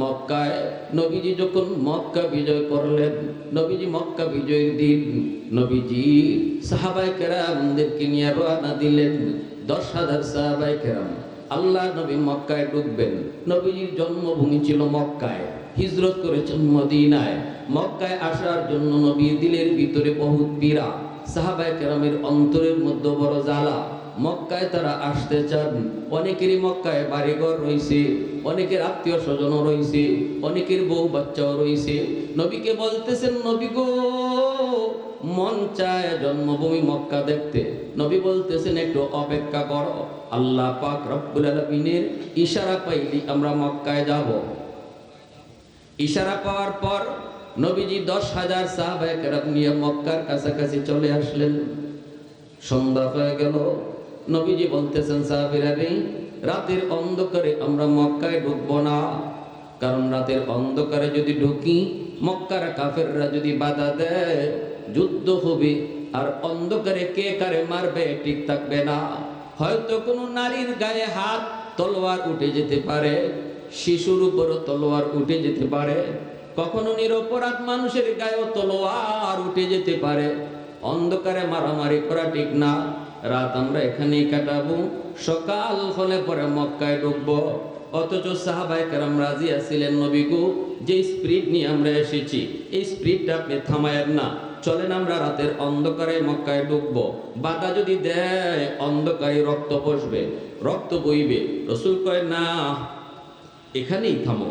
মক্কায় নবীজি যখন মক্কা বিজয় করলেন, নবীজি মক্কা বিজয়ের দিন নবীজি সাহাবাই কেরামদেরকে নিয়ে রওনা দিলেন। দশ হাজার সাহাবাই কেরাম, আল্লাহ নবী মক্কায় ঢুকবেন। নবীজির জন্মভূমি ছিল মক্কায়, হিজরত করেছেন মদিনায়। মক্কায় আসার জন্য নবী দিলের ভিতরে বহুত পীড়া সাহাবাই কেরামের অন্তরের মধ্যে বড় জ্বালা। মক্কায় তারা আসতে চান। অনেকেরই মক্কায় বাড়িঘর রয়েছে, অনেকের আত্মীয় স্বজনও রয়েছে, অনেকের বউ বাচ্চাও রয়েছে। নবীকে বলতেছেন, নবী গো, মন চায় জন্মভূমি মক্কা দেখতে। নবী বলতেছেন, একটু অপেক্ষা করো। আল্লাহ পাক রব্বুল আলমিনের ইশারা পাইলি আমরা মক্কায় যাব। ইশারা পাওয়ার পর নবীজি দশ হাজার সাহাবাহাম নিয়ে মক্কার কাছাকাছি চলে আসলেন। সন্ধ্যা হয়ে গেল নবীজি বলতেছেন, সাহাবিরা রে রাতের অন্ধকারে আমরা মক্কায় ঢুকবো না। কারণ রাতের অন্ধকারে যদি ঢুকি, মক্কার কাফেররা যদি বাধা দেয়, যুদ্ধ হবে। আর অন্ধকারে কে কারে মারবে ঠিক থাকবে না। হয়তো কোনো নারীর গায়ে হাত, তলোয়ার উঠে যেতে পারে, শিশুর উপরও তলোয়ার উঠে যেতে পারে। কখনো নিরপরাধ মানুষের গায়েও তলোয়ার উঠে যেতে পারে। অন্ধকারে মারামারি করা ঠিক না। রাত আমরা এখানেই কাটাবো। সকাল হলে পরে মক্কায় ঢুকবো। অথচ সাহাবাই কারাম রাজি আছিলেন নবীগু, যে স্পিরিট নিয়ে আমরা এসেছি। এই স্পিরিটটা আপনি থামায়েন না। চলেন আমরা রাতের অন্ধকারে মক্কায় ঢুকবো। বাধা যদি দেয়, অন্ধকারে রক্ত বসবে। রক্ত বইবে। রসুল কয়, না, এখানেই থামো।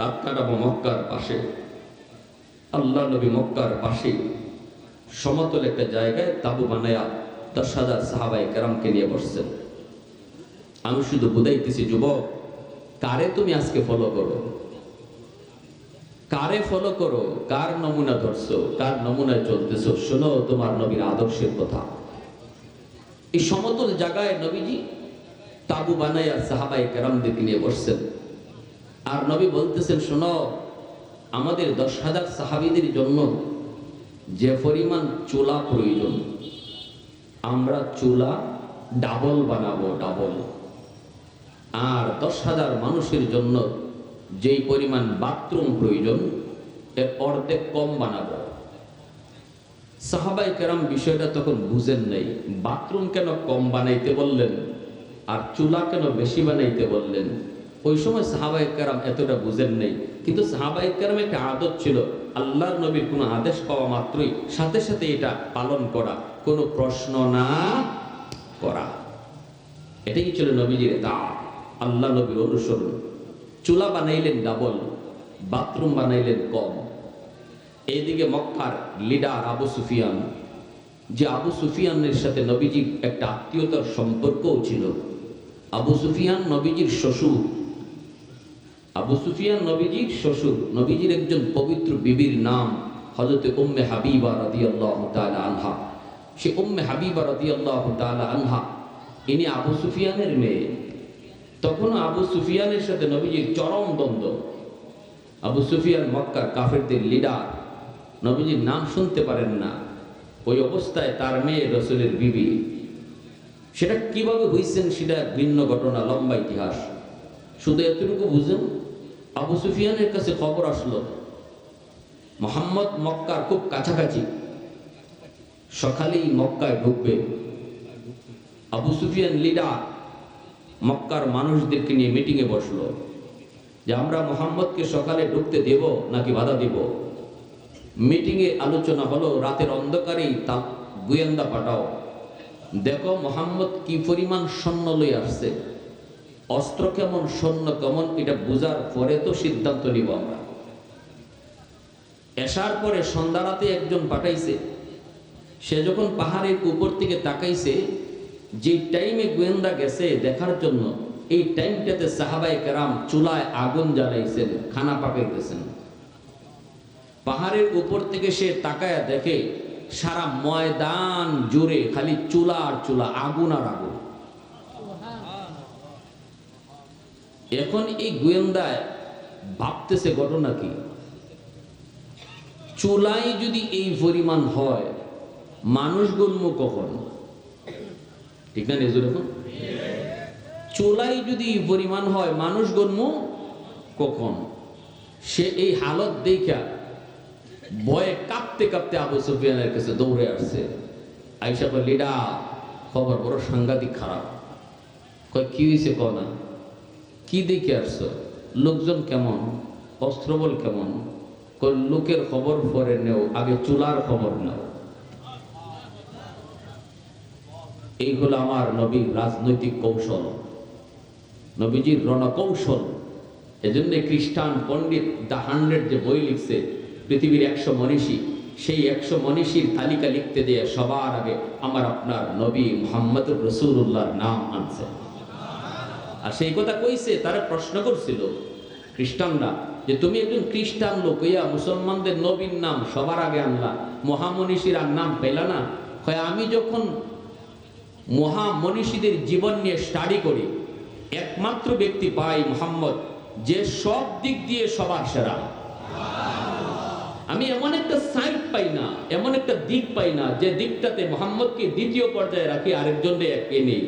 রাত কাটাবো মক্কার পাশে। আল্লাহ নবী মক্কার পাশে সমতল একটা জায়গায় তাবু বানায়া দশ হাজার সাহাবাই কেরামকে নিয়ে বসছেন। আমি শুধু বুঝাইতেছি, যুবক, কারে তুমি আজকে ফলো করো? কারে ফলো করো? কার নমুনা ধরছো? কার নমুনায় চলতেছো? শোনো তোমার নবীর আদর্শের কথা। এই সমতল জায়গায় নবীজি তাবু বানাইয়া সাহাবাই কেরামদেরকে নিয়ে বসছেন। আর নবী বলতেছেন, শোনো, আমাদের দশ হাজার সাহাবিদের জন্য যে পরিমাণ চুলা প্রয়োজন, আমরা চুলা ডাবল বানাবো, ডাবল। আর দশ হাজার মানুষের জন্য যেই পরিমাণ বাথরুম প্রয়োজন, এর অর্ধেক কম বানাবো। সাহাবাই কেরাম বিষয়টা তখন বুঝেন নাই। বাথরুম কেন কম বানাইতে বললেন, আর চুলা কেন বেশি বানাইতে বললেন? ওই সময় সাহাবাই কেরাম এতটা বুঝেন নেই। কিন্তু সাহাবাই কেরাম একটা আদত ছিল আল্লাহর নবীর কোনো আদেশ পাওয়া মাত্রই সাথে সাথে এটা পালন করা, কোনো প্রশ্ন না করা। এটাই ছিল নবীজির দা আল্লাহ নবীর অনুসরণ। চুলা বানাইলেন ডাবল, বাথরুম বানাইলেন কম। এইদিকে মক্কার লিডার আবু সুফিয়ান, যে আবু সুফিয়ানের সাথে নবীজির একটা আত্মীয়তার সম্পর্কও ছিল। আবু সুফিয়ান নবীজির শ্বশুর আবু সুফিয়ান নবীজির শ্বশুর, নবীজির একজন পবিত্র বিবির নাম হজরত উম্মে হাবিবা রাদিয়াল্লাহ তাআলা আনহা। সে উম্মে হাবিবা রাদিয়াল্লাহ তাআলা আনহা, ইনি আবু সুফিয়ানের মেয়ে। তখন আবু সুফিয়ানের সাথে নবীজির চরম দ্বন্দ্ব আবু সুফিয়ান মক্কার কাফেরদের লিডার। নবীজির নাম শুনতে পারেন না। ওই অবস্থায় তার মেয়ে রসুলের বিবি। সেটা কীভাবে হয়েছেন সেটা ভিন্ন ঘটনা, লম্বা ইতিহাস। শুধু এতটুকু বুঝেন? আবু সুফিয়ানের কাছে খবর আসলো, মোহাম্মদ মক্কার খুব কাছাকাছি। সকালেই মক্কায় ঢুকবে। আবু সুফিয়ান লিডার মক্কার মানুষদেরকে নিয়ে মিটিংয়ে বসল, যে আমরা মোহাম্মদকে সকালে ঢুকতে দেব নাকি বাধা দেব? মিটিংয়ে আলোচনা হলো, রাতের অন্ধকারেই তা গোয়েন্দা পাঠাও। দেখো মোহাম্মদ কি পরিমাণ সৈন্য লই আসছে। অস্ত্র কেমন, সৈন্য কেমন, এটা বোঝার পরে তো সিদ্ধান্ত নিব আমরা। এসার পরে সন্ধ্যা রাতে একজন পাঠাইছে। সে যখন পাহাড়ের উপর থেকে তাকাইছে যে টাইমে গোয়েন্দা গেছে দেখার জন্য, এই টাইমটাতে সাহাবাই কেরাম চুলায় আগুন জ্বালাইছেন, খানা পাকাইতেছেন। পাহাড়ের উপর থেকে সে তাকায়া দেখে সারা ময়দান জুড়ে খালি চুলা আর চুলা, আগুন আর আগুন। এখন এই গোয়েন্দায় ভাবতেছে ঘটনা কি? চুলাই যদি এই পরিমাণ হয়, মানুষ গণ্য কখন? ঠিক না নিজের এখন চুলাই যদি এই পরিমাণ হয়, মানুষ গণ্য কখন? সে এই হালত দেখা ভয়ে কাঁপতে কাঁপতে আবু সুফিয়ানের কাছে দৌড়ে আসছে। আইসা কয়, লিডা, খবর বড় সাংঘাতিক খারাপ। কয়, কি হয়েছে ক না? কি দেখে আসছো? লোকজন কেমন? অস্ত্রবল কেমন? লোকের খবর পরে নেও, আগে চুলার খবর নেও। এই হলো আমার নবীর রাজনৈতিক কৌশল। নবীজির রণকৌশল। এজন্য খ্রিস্টান পণ্ডিত দ্য হান্ড্রেড যে বই লিখছে, পৃথিবীর একশো মনীষী, সেই একশো মনীষীর তালিকা লিখতে দিয়ে সবার আগে আমার আপনার নবী মোহাম্মদ রসুল্লাহর নাম আনছে। আর সেই কথা কইছে, তারা প্রশ্ন করছিল খ্রিস্টানরা যে তুমি একজন খ্রিস্টান লোক হইয়া মুসলমানদের নবীর নাম সবার আগে আনলা, মহামনীষীর আর নাম পেলা না? হয় আমি যখন মহামনীষীদের জীবন নিয়ে স্টাডি করি, একমাত্র ব্যক্তি পাই মোহাম্মদ, যে সব দিক দিয়ে সবার সেরা। আমি এমন একটা সাইড পাই না, এমন একটা দিক পাই না, যে দিকটাতে মোহাম্মদকে দ্বিতীয় পর্যায়ে রাখি আরেকজনে একে নেই।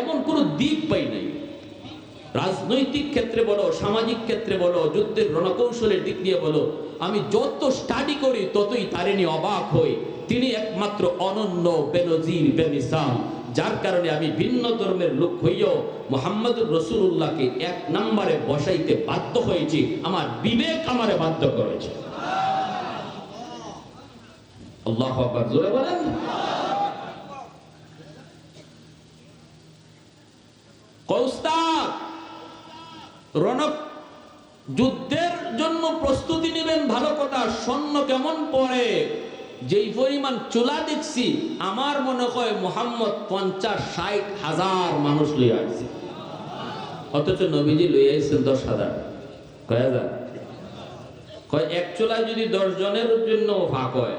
এমন কোনো দিক পাই নাই। রাজনৈতিক ক্ষেত্রে বলো, সামাজিক ক্ষেত্রে বলো, যুদ্ধের রণকৌশলের দিক দিয়ে বলো, আমি যত স্টাডি করি ততই তারে নিয়ে অবাক হই। তিনি একমাত্র অনন্য বেনজির বেমিসাল যার কারণে আমি ভিন্ন ধর্মের লোক হইয়াও মোহাম্মদ রসুল্লাহকে এক নম্বরে বসাইতে বাধ্য হয়েছি, আমার বিবেক আমারে বাধ্য করেছে। আল্লাহ জোরে বলেন। কৌস্তাদ রণক যুদ্ধের জন্য প্রস্তুতি নেবেন ভালো কথা সৈন্য কেমন পরে? যেই পরিমাণ চুলা দেখছি, আমার মনে হয় মোহাম্মদ পঞ্চাশ ষাট হাজার মানুষ লইয়া আসছে অথচ নবীজি লইয়া আসছেন দশ হাজার। কয় হাজার? কয়, এক চুলায় যদি দশ জনের জন্য ভাগ হয়,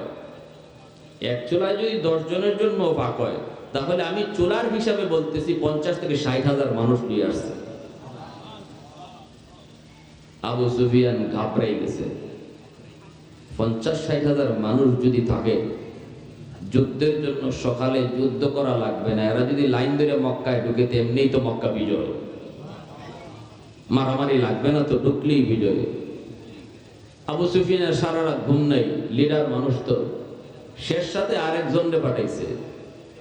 এক চুলায় যদি দশ জনের জন্য ভাগ হয়, তাহলে আমি চুলার হিসাবে বলতেছি পঞ্চাশ থেকে ষাট হাজার মানুষ নিয়ে আসছে। আবু সুফিয়ান ঘাবড়াই গেছে পঞ্চাশ ষাট হাজার মানুষ যদি থাকে, যুদ্ধের জন্য সকালে যুদ্ধ করা লাগবে না। এরা যদি লাইন ধরে মক্কায় ঢুকে এমনিই তো মক্কা বিজয়। মারামারি লাগবে না তো, ঢুকলেই বিজয়। আবু সুফিয়ানের সারা রাত ঘুম নাই, লিডার মানুষ তো। শেষ সাথে আরেকজনরে পাঠাইছে।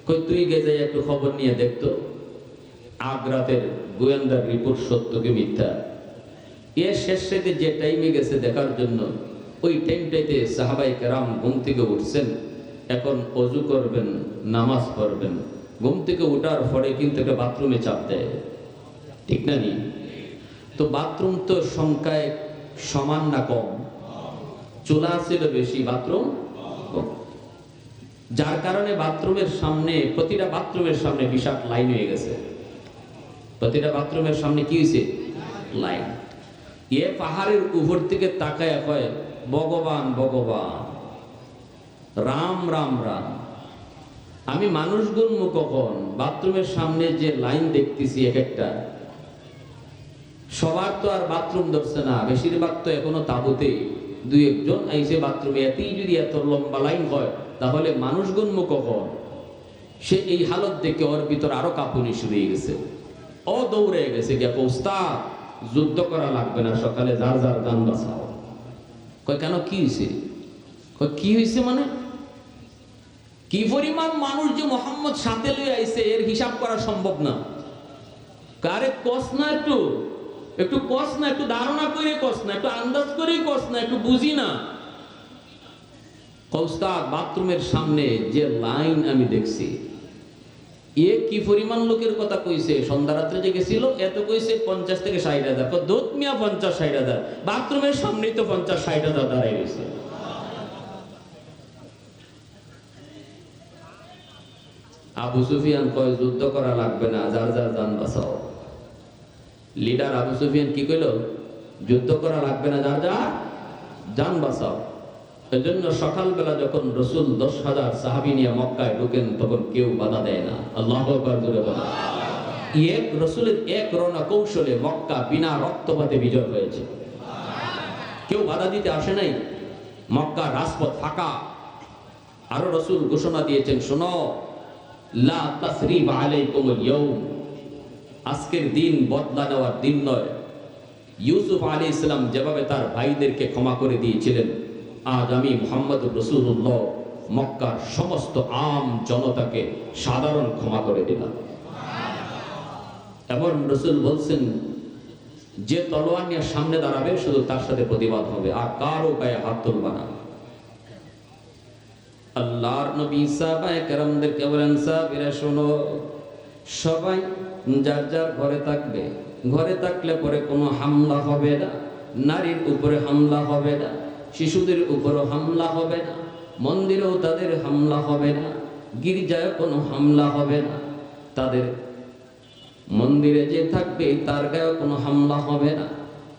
কই, তুই গে যাই, একটু খবর নিয়ে দেখতো আগ্রাতের গোয়েন্দার রিপোর্ট সত্যকে মিথ্যা? এ শেষ সাথে যে টাইমে গেছে দেখার জন্য, ওই টাইমটাইতে সাহাবাই কেরাম ঘুম থেকে উঠছেন। এখন অজু করবেন, নামাজ পড়বেন। ঘুম থেকে উঠার পরে কিন্তু একটা বাথরুমে চাপ দেয়। ঠিক না নি? তো বাথরুম তো সংখ্যায় সমান না কম। চুলা ছিল বেশি, বাথরুম যার কারণে বাথরুমের সামনে, প্রতিটা বাথরুমের সামনে বিশাল লাইন হয়ে গেছে। প্রতিটা বাথরুমের সামনে কি হয়েছে লাইন এ পাহাড়ের উপর থেকে তাকায় কয়, ভগবান ভগবান, রাম রাম রাম, আমি মানুষ গুনমু কখন? বাথরুমের সামনে যে লাইন দেখতেছি এক একটা। সবার তো আর বাথরুম ধরছে না, বেশিরভাগ তো এখনও তাবুতে দুই একজন আইসে বাথরুমে, এতেই যদি এত লম্বা লাইন হয়, তাহলে মানুষ গণ্য কখন? সে এই হালত দেখে ওর ভিতর আরও কাঁপুনি শুরু হয়ে গেছে। ও দৌড়ে গেছে গিয়া পোস্তা যুদ্ধ করা লাগবে না, সকালে যার যার গান বাঁচাও। কয়, কেন কি হয়েছে কি হয়েছে মানে? কি পরিমাণ মানুষ যে মোহাম্মদ সাথে লয়ে আইছে, এর হিসাব করা সম্ভব না। কারে কস না একটু। একটু কস না, একটু ধারণা করে কস না, একটু আন্দাজ করে কস না, একটু বুঝি না। কৌস্তাদ বাথরুমের সামনে যে লাইন আমি দেখছি এ কি পরিমাণ লোকের কথা কইছে? সন্ধ্যা রাত্রে যে গেছিল এত কইছে পঞ্চাশ থেকে ষাট হাজার। পঞ্চাশ, ষাট হাজার। বাথরুমের সামনেই তো পঞ্চাশ, ষাট হাজার দাঁড়াই রয়েছে আবু সুফিয়ান কয়, যুদ্ধ করা লাগবে না, যার যার যান বাঁচাও। লিডার আবু সুফিয়ান কি কইল? যুদ্ধ করা লাগবে না, যার যার যান বাঁচাও। এজন্য সকালবেলা যখন রসুল দশ হাজার সাহাবি নিয়ে মক্কায় ঢুকেন, তখন কেউ বাধা দেয় না। আল্লাহ জোরে বলা এক রসুলের এক রণা কৌশলে মক্কা বিনা রক্তপাতে বিজয় হয়েছে। কেউ বাধা দিতে আসে নাই? মক্কা রাজপথ ফাঁকা। আরও রসুল ঘোষণা দিয়েছেন, শোনো, লা তাসরিবা আলাইকুমুল ইয়াউম আজকের দিন বদলা নেওয়ার দিন নয়। ইউসুফ আলী ইসলাম যেভাবে তার ভাইদেরকে ক্ষমা করে দিয়েছিলেন আজ আমি মোহাম্মদ রসুল্লাহ মক্কার সমস্ত আম জনতাকে সাধারণ ক্ষমা করে দিলাম। এমন রসুল বলছেন, যে তলোয়ার নিয়ে সামনে দাঁড়াবে, শুধু তার সাথে প্রতিবাদ হবে, আর কারও গায়ে হাত তুলবা না। আল্লাহর নবী সাহাবায়ে কেরামদেরকে বলেন, সাহাবীরা শোনো, সবাই যার যার ঘরে থাকবে, ঘরে থাকলে পরে কোনো হামলা হবে না, নারীর উপরে হামলা হবে না। শিশুদের উপরও হামলা হবে না, মন্দিরেও তাদের হামলা হবে না গির্জায় কোনো হামলা হবে না। তাদের মন্দিরে যে থাকবে, তার গায়ে কোনো হামলা হবে না।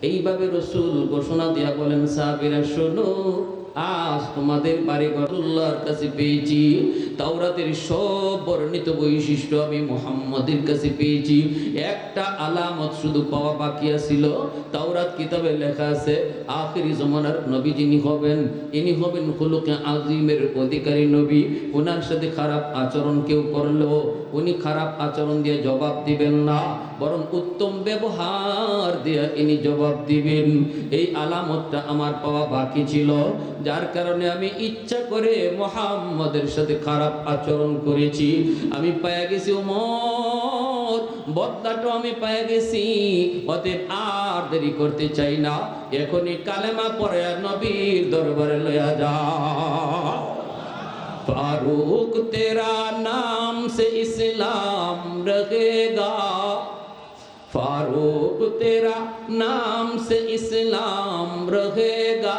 এইভাবে রসুল ঘোষণা দিয়া বলেন, সাহাবিরা, শোনো আজ তোমাদের বাড়ি ঘরুল্লাহর কাছে পেয়েছি। তাওরাতের সব বর্ণিত বৈশিষ্ট্য আমি মোহাম্মদের কাছে পেয়েছি। একটা আলামত শুধু পাওয়া বাকি আছিল। তাওরাত কিতাবে লেখা আছে, আখেরি জমানার নবী যিনি হবেন, ইনি হবেন হুলুকে আজিমের অধিকারী নবী। ওনার সাথে খারাপ আচরণ কেউ করলেও উনি খারাপ আচরণ দিয়ে জবাব দিবেন না, বরং উত্তম ব্যবহার দিয়ে ইনি জবাব দিবেন। এই আলামতটা আমার পাওয়া বাকি ছিল। যার কারণে আমি ইচ্ছা করে মোহাম্মদের সাথে খারাপ আচরণ করেছি আমি পায়া গেছি ওমর বদলাটা আমি পায়া গেছি অতএব আর দেরি করতে চাই না এখনই কালেমা পরে নবীর দরবারে লয়া যা फारूक तेरा नाम से इस्लाम रहेगा फारूक तेरा नाम से इस्लाम रहेगा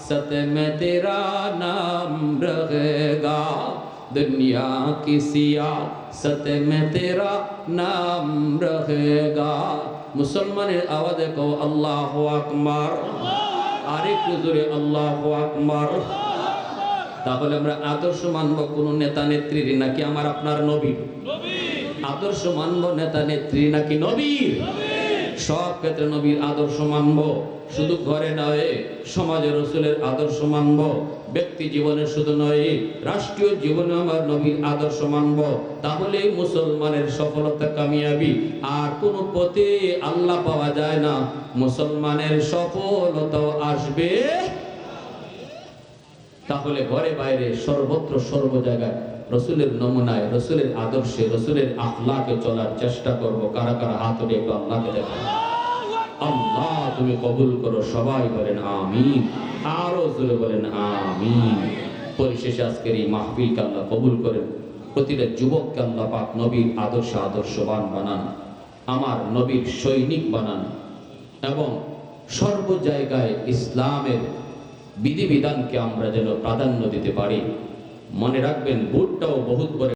सियासत में तेरा नाम रहेगा दुनिया की सियासत में तेरा नाम रहेगा মুসলমানের আওয়াজে কো আল্লাহ আকবার আরেকটু জোরে আল্লাহ আকবার তাহলে আমরা আদর্শ মানব কোন নেতা নেত্রীর নাকি আমার আপনার নবী আদর্শ মানব নেতা নেত্রী নাকি নবীর সব ক্ষেত্রে নবীর আদর্শ মানব। শুধু ঘরে নয়, সমাজে রসুলের আদর্শ মানব। ব্যক্তি জীবনে শুধু নয়, রাষ্ট্রীয় জীবনে আমার নবীর আদর্শ মানব। তাহলেই মুসলমানের সফলতা কামিয়াবি। আর কোন পথে আল্লাহ পাওয়া যায় না। মুসলমানের সফলতাও আসবে। তাহলে ঘরে বাইরে সর্বত্র সর্ব জায়গায় রসুলের নমুনায়, রসুলের আদর্শে, রসুলের আখলাকে চলার চেষ্টা করব। কারা কারা হাত উঠে একটু আল্লাহকে দেখো আল্লাহ, তুমি কবুল করো, সবাই বলেন আমিন। আরও জোরে বলেন আমিন। পরিশেষে আজকের এই মাহফিলকে আল্লাহ কবুল করেন। প্রতিটা যুবককে আল্লাহ পাক নবীর আদর্শ, আদর্শবান বানান। আমার নবীর সৈনিক বানান। এবং সর্ব জায়গায় ইসলামের বিধিবিধানকে আমরা যেন প্রাধান্য দিতে পারি। মনে রাখবেন বুটটাও বহুত করে